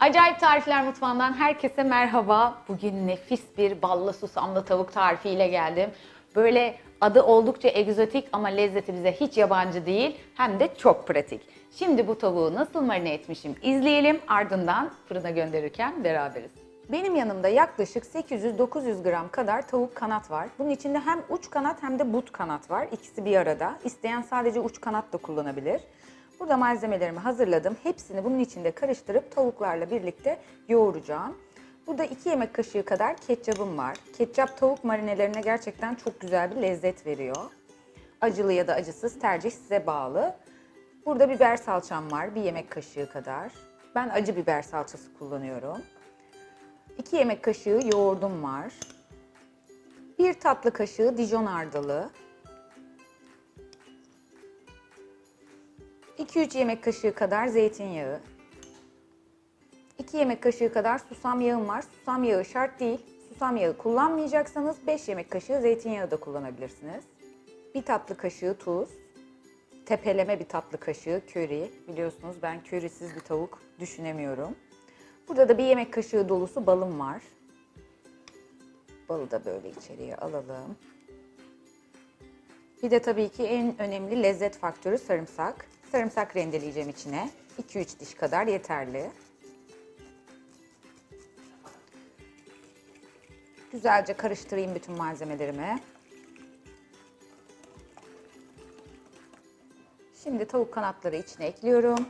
Acayip Tarifler Mutfağı'ndan herkese merhaba. Bugün nefis bir ballı susamlı tavuk tarifiyle geldim. Böyle adı oldukça egzotik ama lezzeti bize hiç yabancı değil. Hem de çok pratik. Şimdi bu tavuğu nasıl marine etmişim izleyelim. Ardından fırına gönderirken beraberiz. Benim yanımda yaklaşık 800-900 gram kadar tavuk kanat var. Bunun içinde hem uç kanat hem de but kanat var. İkisi bir arada. İsteyen sadece uç kanat da kullanabilir. Burada malzemelerimi hazırladım. Hepsini bunun içinde karıştırıp tavuklarla birlikte yoğuracağım. Burada 2 yemek kaşığı kadar ketçabım var. Ketçap tavuk marinelerine gerçekten çok güzel bir lezzet veriyor. Acılı ya da acısız tercih size bağlı. Burada biber salçam var 1 yemek kaşığı kadar. Ben acı biber salçası kullanıyorum. 2 yemek kaşığı yoğurdum var. 1 tatlı kaşığı Dijon ardalı. 2-3 yemek kaşığı kadar zeytinyağı. 2 yemek kaşığı kadar susam yağım var. Susam yağı şart değil. Susam yağı kullanmayacaksanız 5 yemek kaşığı zeytinyağı da kullanabilirsiniz. 1 tatlı kaşığı tuz. Tepeleme bir tatlı kaşığı köri. Biliyorsunuz ben körisiz bir tavuk düşünemiyorum. Burada da bir yemek kaşığı dolusu balım var. Balı da böyle içeriye alalım. Bir de tabii ki en önemli lezzet faktörü sarımsak. Sarımsak rendeleyeceğim içine. 2-3 diş kadar yeterli. Güzelce karıştırayım bütün malzemelerimi. Şimdi tavuk kanatları içine ekliyorum.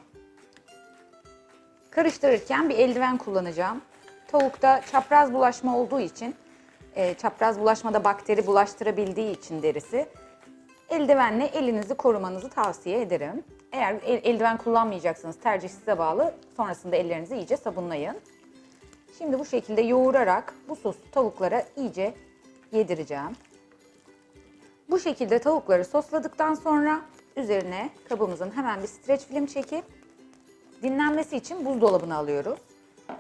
Karıştırırken bir eldiven kullanacağım. Tavukta çapraz bulaşma olduğu için, e, çapraz bulaşmada bakteri bulaştırabildiği için derisi, eldivenle elinizi korumanızı tavsiye ederim. Eğer el- eldiven kullanmayacaksınız, tercih size bağlı. Sonrasında ellerinizi iyice sabunlayın. Şimdi bu şekilde yoğurarak bu sosu tavuklara iyice yedireceğim. Bu şekilde tavukları sosladıktan sonra üzerine kabımızın hemen bir streç film çekip dinlenmesi için buzdolabına alıyoruz.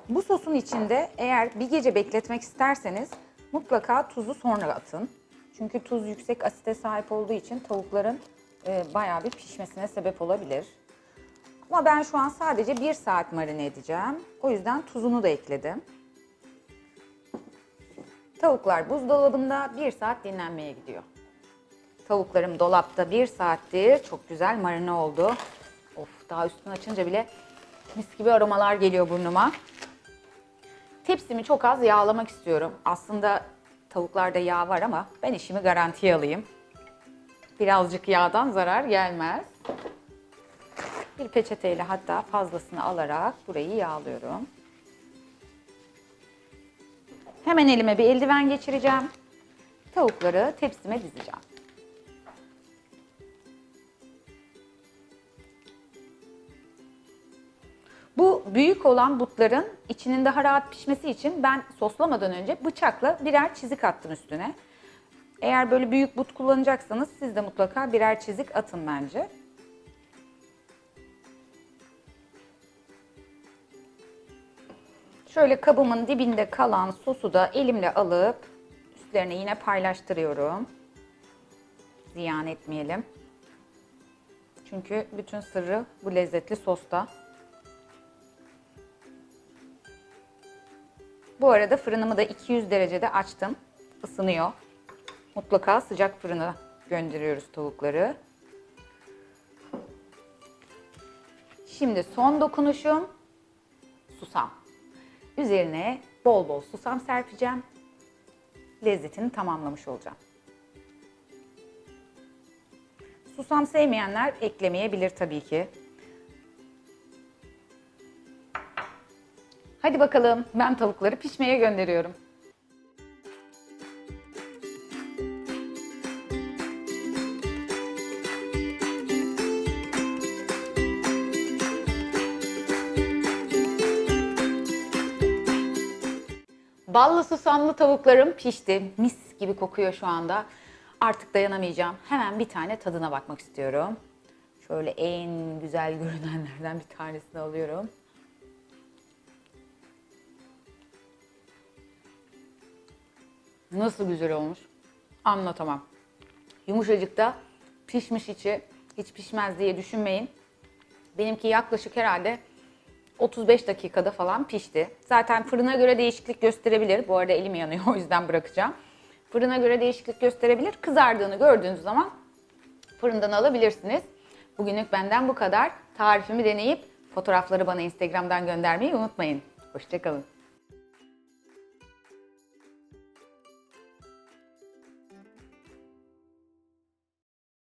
Bu sosun içinde eğer bir gece bekletmek isterseniz mutlaka tuzu sonra atın. Çünkü tuz yüksek asite sahip olduğu için tavukların e, bayağı bir pişmesine sebep olabilir. Ama ben şu an sadece bir saat marine edeceğim. O yüzden tuzunu da ekledim. Tavuklar buzdolabında bir saat dinlenmeye gidiyor. Tavuklarım dolapta bir saattir. Çok güzel marine oldu. Of daha üstünü açınca bile mis gibi aromalar geliyor burnuma. Tepsimi çok az yağlamak istiyorum. Aslında tavuklarda yağ var ama ben işimi garantiye alayım. Birazcık yağdan zarar gelmez. Bir peçeteyle hatta fazlasını alarak burayı yağlıyorum. Hemen elime bir eldiven geçireceğim. Tavukları tepsime dizeceğim. Bu büyük olan butların içinin daha rahat pişmesi için ben soslamadan önce bıçakla birer çizik attım üstüne. Eğer böyle büyük but kullanacaksanız siz de mutlaka birer çizik atın bence. Şöyle kabımın dibinde kalan sosu da elimle alıp üstlerine yine paylaştırıyorum. Ziyan etmeyelim. Çünkü bütün sırrı bu lezzetli sosta. Bu arada fırınımı da 200 derecede açtım. Isınıyor. Mutlaka sıcak fırına gönderiyoruz tavukları. Şimdi son dokunuşum susam. Üzerine bol bol susam serpeceğim. Lezzetini tamamlamış olacağım. Susam sevmeyenler eklemeyebilir tabii ki. Hadi bakalım ben tavukları pişmeye gönderiyorum. Ballı susamlı tavuklarım pişti. Mis gibi kokuyor şu anda. Artık dayanamayacağım. Hemen bir tane tadına bakmak istiyorum. Şöyle en güzel görünenlerden bir tanesini alıyorum. Nasıl güzel olmuş. Anlatamam. Yumuşacık da pişmiş içi. Hiç pişmez diye düşünmeyin. Benimki yaklaşık herhalde 35 dakikada falan pişti. Zaten fırına göre değişiklik gösterebilir. Bu arada elim yanıyor o yüzden bırakacağım. Fırına göre değişiklik gösterebilir. Kızardığını gördüğünüz zaman fırından alabilirsiniz. Bugünlük benden bu kadar. Tarifimi deneyip fotoğrafları bana Instagram'dan göndermeyi unutmayın. Hoşçakalın.